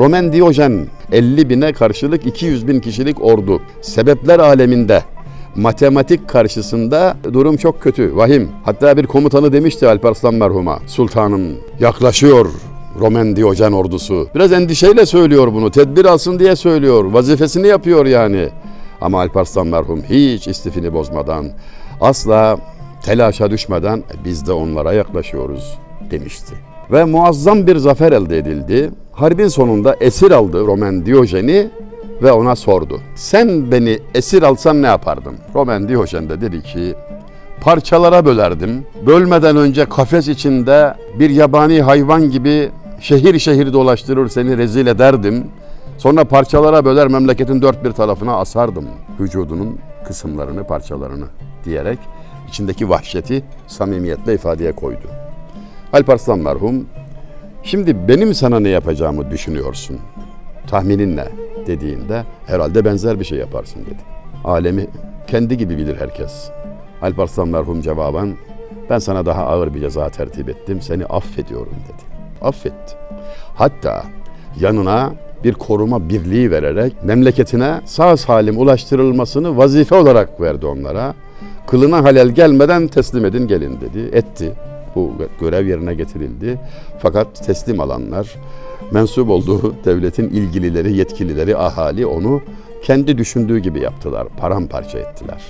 Roman Diyojen 50 bine karşılık 200 bin kişilik ordu. Sebepler aleminde matematik karşısında durum çok kötü, vahim. Hatta bir komutanı demişti Alparslan merhuma, sultanım yaklaşıyor Roman Diyojen ordusu. Biraz endişeyle söylüyor bunu, tedbir alsın diye söylüyor, vazifesini yapıyor yani. Ama Alparslan merhum hiç istifini bozmadan, asla telaşa düşmeden biz de onlara yaklaşıyoruz demişti. Ve muazzam bir zafer elde edildi. Harbin sonunda esir aldı Roman Diyojen'i ve ona sordu. Sen beni esir alsan ne yapardın? Roman Diyojen de dedi ki parçalara bölerdim. Bölmeden önce kafes içinde bir yabani hayvan gibi şehir şehir dolaştırır seni rezil ederdim. Sonra parçalara böler memleketin dört bir tarafına asardım vücudunun kısımlarını, parçalarını diyerek içindeki vahşeti samimiyetle ifadeye koydu. Alparslan merhum, şimdi benim sana ne yapacağımı düşünüyorsun. Tahminin ne dediğinde herhalde benzer bir şey yaparsın dedi. Alemi kendi gibi bilir herkes. Alparslan merhum cevaben ben sana daha ağır bir ceza tertip ettim seni affediyorum dedi. Affetti. Hatta yanına bir koruma birliği vererek memleketine sağ salim ulaştırılmasını vazife olarak verdi onlara. Kılına halel gelmeden teslim edin gelin dedi. Etti. Bu görev yerine getirildi. Fakat teslim alanlar, mensup olduğu devletin ilgilileri, yetkilileri, ahali onu kendi düşündüğü gibi yaptılar. Paramparça ettiler.